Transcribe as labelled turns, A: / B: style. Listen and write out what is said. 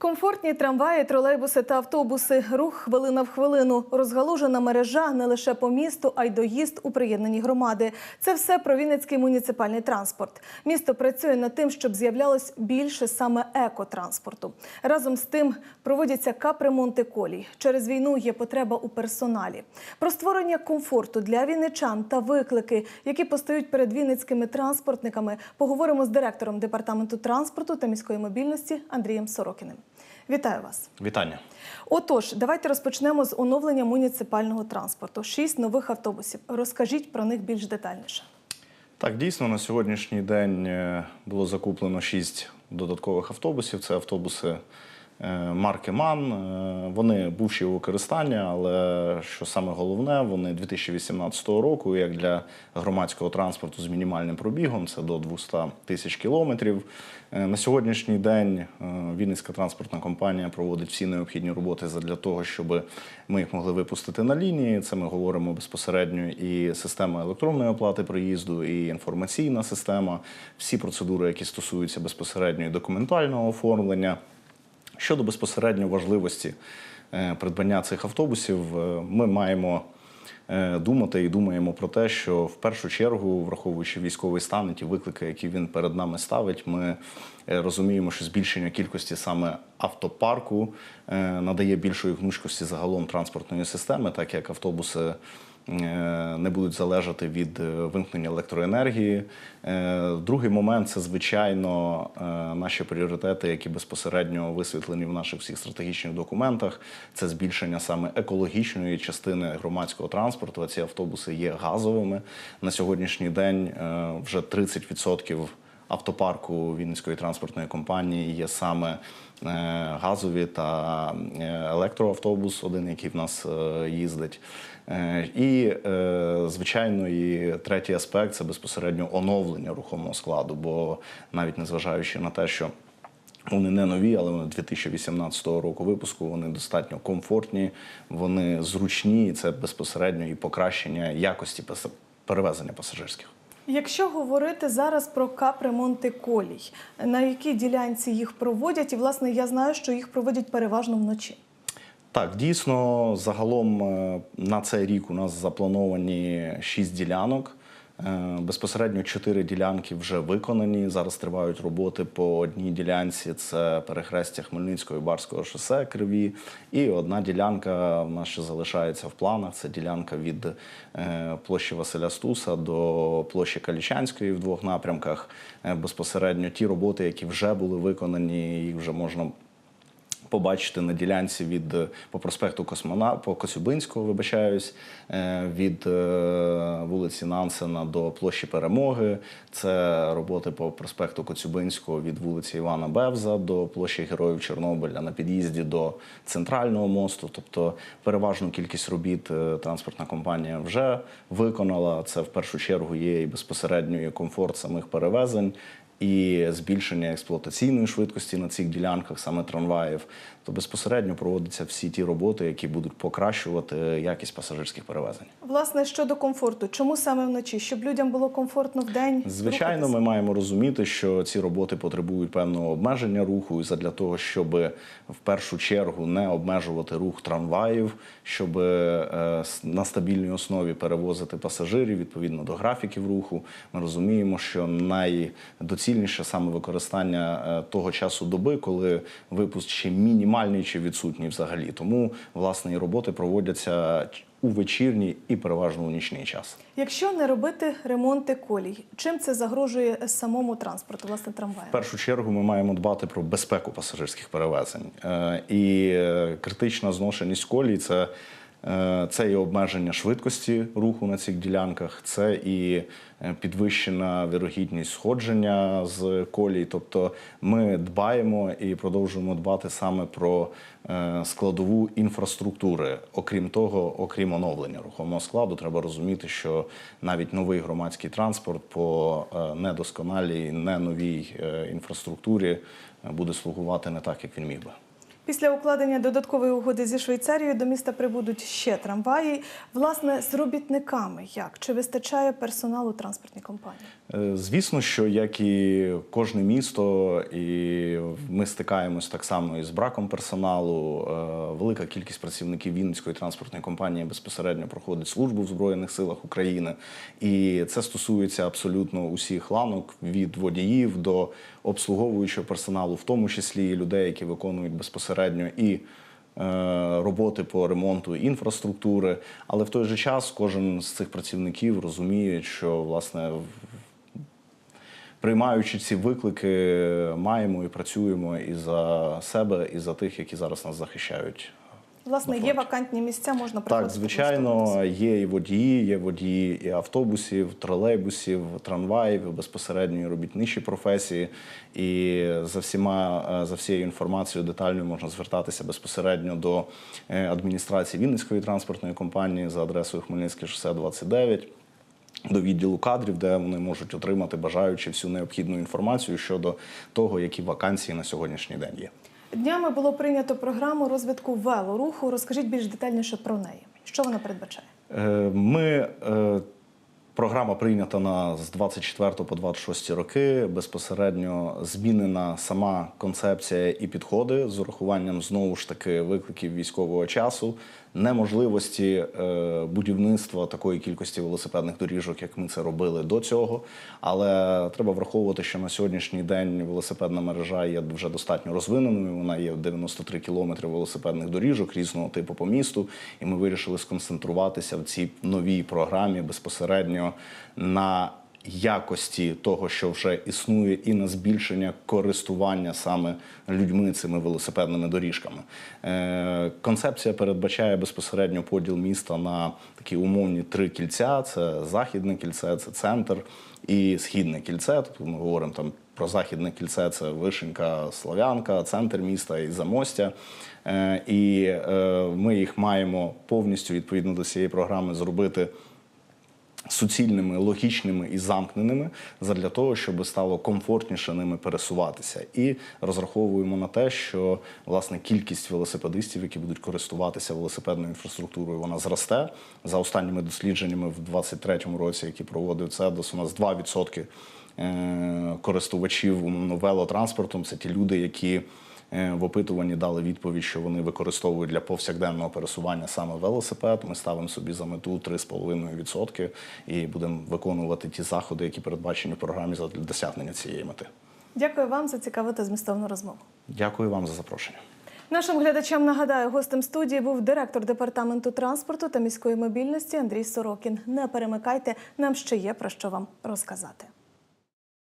A: Комфортні трамваї, тролейбуси та автобуси, рух хвилина в хвилину, розгалужена мережа не лише по місту, а й доїзд у приєднані громади. Це все про Вінницький муніципальний транспорт. Місто працює над тим, щоб з'являлось більше саме екотранспорту. Разом з тим проводяться капремонти колій. Через війну є потреба у персоналі. Про створення комфорту для вінничан та виклики, які постають перед вінницькими транспортниками, поговоримо з директором департаменту транспорту та міської мобільності Андрієм Сорокіним. Вітаю вас.
B: Вітання.
A: Отож, давайте розпочнемо з оновлення муніципального транспорту. Шість нових автобусів. Розкажіть про них більш детальніше.
B: Так, дійсно, на сьогоднішній день е, було закуплено шість додаткових автобусів. Це автобуси марки МАН. Е, Вони бувші у використанні, але що саме головне, вони 2018 року, як для громадського транспорту з мінімальним пробігом, це до 200 тисяч кілометрів. Е, На сьогоднішній день е, Вінницька транспортна компанія проводить всі необхідні роботи для того, щоб ми їх могли випустити на лінії. Це ми говоримо безпосередньо і система електронної оплати проїзду, і інформаційна система, всі процедури, які стосуються безпосередньо і документального оформлення. Щодо безпосередньо важливості е, придбання цих автобусів, е, ми маємо е, думати і думаємо про те, що в першу чергу, враховуючи військовий стан і ті виклики, які він перед нами ставить, ми розуміємо, що збільшення кількості саме автопарку надає більшої гнучкості загалом транспортної системи, так як автобуси. Е, Не будуть залежати від е, вимкнення електроенергії. Е, Другий момент це звичайно наші пріоритети, які безпосередньо висвітлені в наших всіх стратегічних документах. Це збільшення саме екологічної частини громадського транспорту. Ці автобуси є газовими на сьогоднішній день. Вже 30% автопарку Вінницької транспортної компанії є саме е, газові та е, електроавтобус, один, який в нас е, їздить. І, звичайно, і третій аспект це безпосередньо оновлення рухомого складу, бо навіть незважаючи на те, що вони не нові, але вони 2018 року випуску. Вони достатньо комфортні, вони зручні. і Це безпосередньо і покращення якості перевезення пасажирських.
A: Якщо говорити зараз про капремонти колій, на якій ділянці їх проводять, і власне я знаю, що їх проводять переважно вночі.
B: Так, дійсно, загалом е, на цей рік у нас заплановані шість ділянок. Е, Безпосередньо чотири ділянки вже виконані. Зараз тривають роботи по одній ділянці. Це перехрестя Хмельницького і Барського шосе Криві. І одна ділянка в нас ще залишається в планах. Це ділянка від е, площі Василя Стуса до площі Калічанської в двох напрямках. Е, Безпосередньо ті роботи, які вже були виконані, їх вже можна побачити на ділянці від е, по проспекту Космона по Коцюбинського, вибачаюсь, е, від е, вулиці Нансена до площі Перемоги. Це роботи по проспекту Коцюбинського від вулиці Івана Бевза до площі Героїв Чорнобиля на під'їзді до центрального мосту. Тобто переважну кількість робіт транспортна компанія вже виконала. Це в першу чергу є і безпосередньо комфорт самих перевезень і збільшення експлуатаційної швидкості на цих ділянках, саме трамваїв, то безпосередньо проводяться всі ті роботи, які будуть покращувати якість пасажирських перевезень.
A: Власне, щодо комфорту, чому саме вночі? Щоб людям було комфортно в день?
B: Звичайно, ми маємо розуміти, що ці роботи потребують певного обмеження руху, і задля того, щоб в першу чергу не обмежувати рух трамваїв, щоб е, на стабільній основі перевозити пасажирів відповідно до графіків руху. Ми розуміємо, що найдоцільніше саме використання е, того часу доби, коли випуск ще мінімальний чи відсутній взагалі. Тому власне і роботи проводяться у вечірній і переважно у нічний час.
A: Якщо не робити ремонти колій, чим це загрожує самому транспорту, власне, трамваю?
B: В першу чергу ми маємо дбати про безпеку пасажирських перевезень. Е, І е, критична зношеність колій це, це і обмеження швидкості руху на цих ділянках, це і е, підвищена вірогідність сходження з колій. Тобто ми дбаємо і продовжуємо дбати саме про е, складову інфраструктури. Окрім того, окрім оновлення рухомого складу, треба розуміти, що навіть новий громадський транспорт по е, недосконалій, не новій е, інфраструктурі е, буде слугувати не так, як він міг би.
A: Після укладення додаткової угоди зі Швейцарією до міста прибудуть ще трамваї. Власне, з робітниками як чи вистачає персоналу транспортній компанії?
B: Е, Звісно, що як і кожне місто, і ми стикаємось так само із браком персоналу. Е, Велика кількість працівників Вінницької транспортної компанії безпосередньо проходить службу в Збройних силах України, і це стосується абсолютно усіх ланок від водіїв до обслуговуючого персоналу, в тому числі і людей, які виконують безпосередньо і е, роботи по ремонту інфраструктури. Але в той же час кожен з цих працівників розуміє, що власне приймаючи ці виклики, маємо і працюємо і за себе, і за тих, які зараз нас захищають.
A: Власне, є вакантні місця, можна
B: Так, звичайно, є і водії, є водії і автобусів, тролейбусів, трамваїв, безпосередньо робітничі професії. І за всіма е, за всією інформацією детальною можна звертатися безпосередньо до е, адміністрації Вінницької транспортної компанії за адресою Хмельницьке шосе 29. До відділу кадрів, де вони можуть отримати бажаючи всю необхідну інформацію щодо того, які вакансії на сьогоднішній день є.
A: Днями було прийнято програму розвитку велоруху. Розкажіть більш детальніше про неї. Що вона передбачає?
B: Е, Ми е, програма прийнята на з 24 по 26 роки. Безпосередньо змінена сама концепція і підходи з урахуванням знову ж таки викликів військового часу, неможливості е, будівництва такої кількості велосипедних доріжок, як ми це робили до цього. Але треба враховувати, що на сьогоднішній день велосипедна мережа є вже достатньо розвиненою. Вона є 93 кілометри велосипедних доріжок різного типу по місту. І ми вирішили сконцентруватися в цій новій програмі безпосередньо на якості того, що вже існує, і на збільшення користування саме людьми цими велосипедними доріжками. Е, концепція передбачає безпосередньо поділ міста на такі умовні три кільця: це західне кільце, це центр і східне кільце. Тобто ми говоримо там. Про західне кільце це Вишенька, Слов'янка, центр міста і Замостя. Е, і е, ми їх маємо повністю відповідно до цієї програми зробити суцільними, логічними і замкненими задля того, щоб стало комфортніше ними пересуватися. І розраховуємо на те, що власне кількість велосипедистів, які будуть користуватися велосипедною інфраструктурою, вона зросте. За останніми дослідженнями в 2023 році, які проводив ЦЕДОС, у нас 2% е, користувачів умовно, велотранспортом. Це ті люди, які в опитуванні дали відповідь, що вони використовують для повсякденного пересування саме велосипед. Ми ставимо собі за мету 3,5% і будемо виконувати ті заходи, які передбачені в програмі для досягнення цієї мети.
A: Дякую вам за цікаву та змістовну розмову.
B: Дякую вам за запрошення.
A: Нашим глядачам нагадаю, гостем студії був директор департаменту транспорту та міської мобільності Андрій Сорокін. Не перемикайте, нам ще є про що вам розказати.